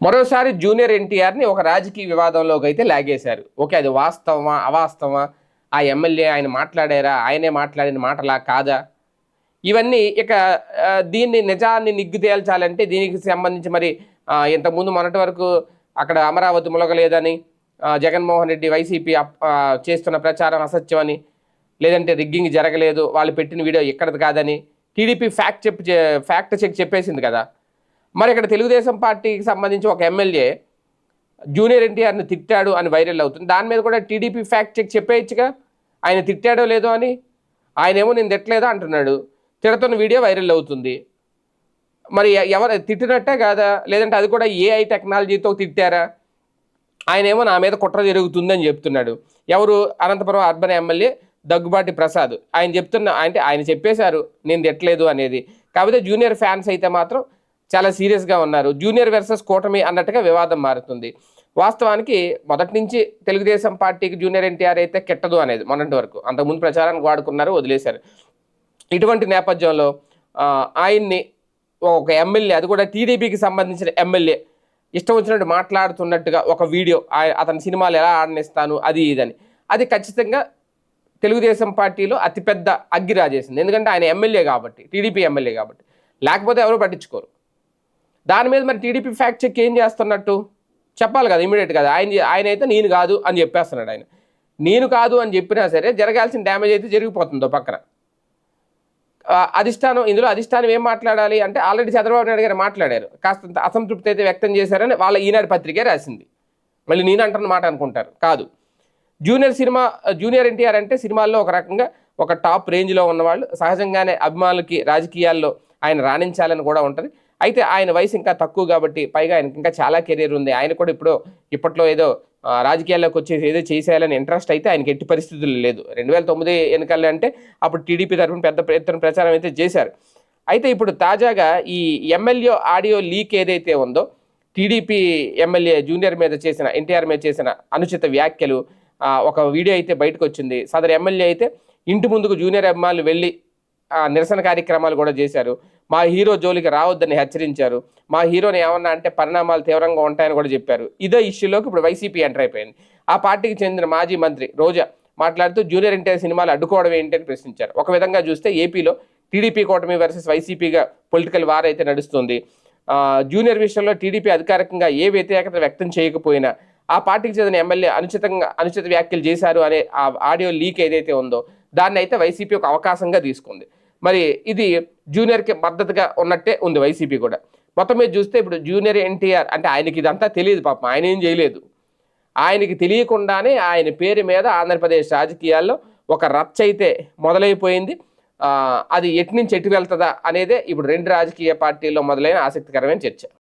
మరోసారి జూనియర్ ఎన్టీఆర్ని ఒక రాజకీయ వివాదంలోకి అయితే లాగేశారు. ఓకే అది వాస్తవమా అవాస్తవమా? ఆ ఎమ్మెల్యే ఆయన మాట్లాడారా? ఆయనే మాట్లాడిన మాటలా కాదా? ఇవన్నీ ఇక దీన్ని నిజాన్ని నిగ్గు తేల్చాలంటే దీనికి సంబంధించి మరి ఇంతకుముందు మొన్నటి వరకు అక్కడ అమరావతి ములగలేదని జగన్మోహన్ రెడ్డి వైసీపీ అప్- చేస్తున్న ప్రచారం అసత్యమని లేదంటే రిగ్గింగ్ జరగలేదు వాళ్ళు పెట్టిన వీడియో ఇక్కడది కాదని టీడీపీ ఫ్యాక్ట్ చెప్ ఫ్యాక్ట్ చెక్ చెప్పేసింది కదా? మరి ఇక్కడ తెలుగుదేశం పార్టీకి సంబంధించి ఒక ఎమ్మెల్యే జూనియర్ ఎన్టీఆర్ని తిట్టాడు అని వైరల్ అవుతుంది. దాని మీద కూడా టీడీపీ ఫ్యాక్ట్ చెక్ చెప్పేయచ్చుగా. ఆయన తిట్టాడో లేదో అని? ఆయన ఏమో నేను తిట్టలేదా అంటున్నాడు. తిడుతున్న వీడియో వైరల్ అవుతుంది. మరి ఎవరు తిట్టినట్టే కాదా? లేదంటే అది కూడా ఏఐ టెక్నాలజీతో తిట్టారా? ఆయన ఏమో నా మీద కుట్ర జరుగుతుందని చెప్తున్నాడు. ఎవరు? Anantapuram urban MLA Daggubati Prasad. ఆయన చెప్తున్న అంటే ఆయన చెప్పేశారు నేను తిట్టలేదు అనేది. కాకపోతే జూనియర్ ఫ్యాన్స్ అయితే మాత్రం చాలా సీరియస్గా ఉన్నారు. జూనియర్ వర్సెస్ కూటమి అన్నట్టుగా వివాదం మారుతుంది. వాస్తవానికి మొదటి నుంచి తెలుగుదేశం పార్టీకి జూనియర్ ఎన్టీఆర్ అయితే కెట్టదు అనేది మొన్నటి వరకు. అంతకుముందు ప్రచారానికి వాడుకున్నారు వదిలేశారు. ఇటువంటి నేపథ్యంలో ఆయన్ని ఒక ఎమ్మెల్యే అది కూడా టీడీపీకి సంబంధించిన ఎమ్మెల్యే ఇష్టం వచ్చినట్టు మాట్లాడుతున్నట్టుగా ఒక వీడియో అతని సినిమాలు ఎలా ఆడనిస్తాను అది ఇదని. అది ఖచ్చితంగా తెలుగుదేశం పార్టీలో అతిపెద్ద అగ్గి రాజేసింది. ఎందుకంటే ఆయన ఎమ్మెల్యే కాబట్టి టీడీపీ ఎమ్మెల్యే కాబట్టి. లేకపోతే ఎవరు పట్టించుకోరు. దాని మీద మరి టీడీపీ ఫ్యాక్ట్ చెక్ ఏం చేస్తున్నట్టు? చెప్పాలి కదా ఇమీడియట్ కదా ఆయన ఆయన అయితే నేను కాదు అని చెప్పేస్తున్నాడు ఆయన. నేను కాదు అని చెప్పినా సరే జరగాల్సిన డ్యామేజ్ అయితే జరిగిపోతుందో పక్కన. అధిష్టానం ఇందులో అధిష్టానం ఏం మాట్లాడాలి అంటే ఆల్రెడీ చంద్రబాబు నాయుడు గారు మాట్లాడారు. కాస్త అసంతృప్తి అయితే వ్యక్తం చేశారని వాళ్ళ ఈనాడు పత్రికే రాసింది. మళ్ళీ నేను అంటున్న మాట అనుకుంటారు. కాదు. జూనియర్ సినిమా జూనియర్ ఎన్టీఆర్ అంటే సినిమాల్లో ఒక రకంగా ఒక టాప్ రేంజ్లో ఉన్నవాళ్ళు. సహజంగానే అభిమానులకి రాజకీయాల్లో ఆయన రాణించాలని కూడా ఉంటుంది. అయితే ఆయన వయసు ఇంకా తక్కువ కాబట్టి పైగా ఆయనకి ఇంకా చాలా కెరీర్ ఉంది. ఆయన కూడా ఇప్పుడు ఇప్పట్లో ఏదో రాజకీయాల్లోకి వచ్చేసి ఏదో చేసేయాలని ఇంట్రెస్ట్ అయితే ఆయనకి ఎట్టి పరిస్థితులు లేదు. రెండు వేల తొమ్మిది ఎన్నికల్లో అంటే అప్పుడు టీడీపీ తరఫున పెద్ద ఎత్తున ప్రచారం అయితే చేశారు. అయితే ఇప్పుడు తాజాగా ఈ ఎమ్మెల్యే ఆడియో లీక్ ఏదైతే ఉందో టీడీపీ ఎమ్మెల్యే జూనియర్ మీద చేసిన ఎన్టీఆర్ మీద చేసిన అనుచిత వ్యాఖ్యలు ఒక వీడియో అయితే బయటకు వచ్చింది సదరు ఎమ్మెల్యే అయితే ఇంటి ముందుకు జూనియర్ అమ్మాయిలు వెళ్ళి నిరసన కార్యక్రమాలు కూడా చేశారు. మా హీరో జోలికి రావద్దని హెచ్చరించారు. మా హీరోని ఏమన్నా అంటే పరిణామాలు తీవ్రంగా ఉంటాయని కూడా చెప్పారు. ఇదే ఇష్యూలోకి ఇప్పుడు వైసీపీ ఎంటర్ అయిపోయింది. ఆ పార్టీకి చెందిన మాజీ మంత్రి రోజా మాట్లాడుతూ జూనియర్ ఎన్టీఆర్ సినిమాలు అడ్డుకోవడం ఏంటి అని ప్రశ్నించారు. ఒక విధంగా చూస్తే ఏపీలో టీడీపీ కూటమి వర్సెస్ వైసీపీగా పొలిటికల్ వార్ అయితే నడుస్తుంది. జూనియర్ విషయంలో టీడీపీ అధికారికంగా ఏ వ్యతిరేకత వ్యక్తం చేయకపోయినా ఆ పార్టీకి చెందిన ఎమ్మెల్యే అనుచితంగా అనుచిత వ్యాఖ్యలు చేశారు అనే ఆ ఆడియో లీక్ ఏదైతే ఉందో దాన్ని అయితే వైసీపీ ఒక అవకాశంగా తీసుకుంది. మరి ఇది జూనియర్కి మద్దతుగా ఉన్నట్టే ఉంది వైసీపీ కూడా. మొత్తం మీద చూస్తే ఇప్పుడు జూనియర్ ఎన్టీఆర్ అంటే ఆయనకి ఇదంతా తెలియదు పాపం ఆయన ఏం చేయలేదు. ఆయనకి తెలియకుండానే ఆయన పేరు మీద ఆంధ్రప్రదేశ్ రాజకీయాల్లో ఒక రచ్చ అయితే మొదలైపోయింది. అది ఎట్నుంచి ఎటు వెళ్తుందా అనేదే ఇప్పుడు రెండు రాజకీయ పార్టీల్లో మొదలైన ఆసక్తికరమైన చర్చ.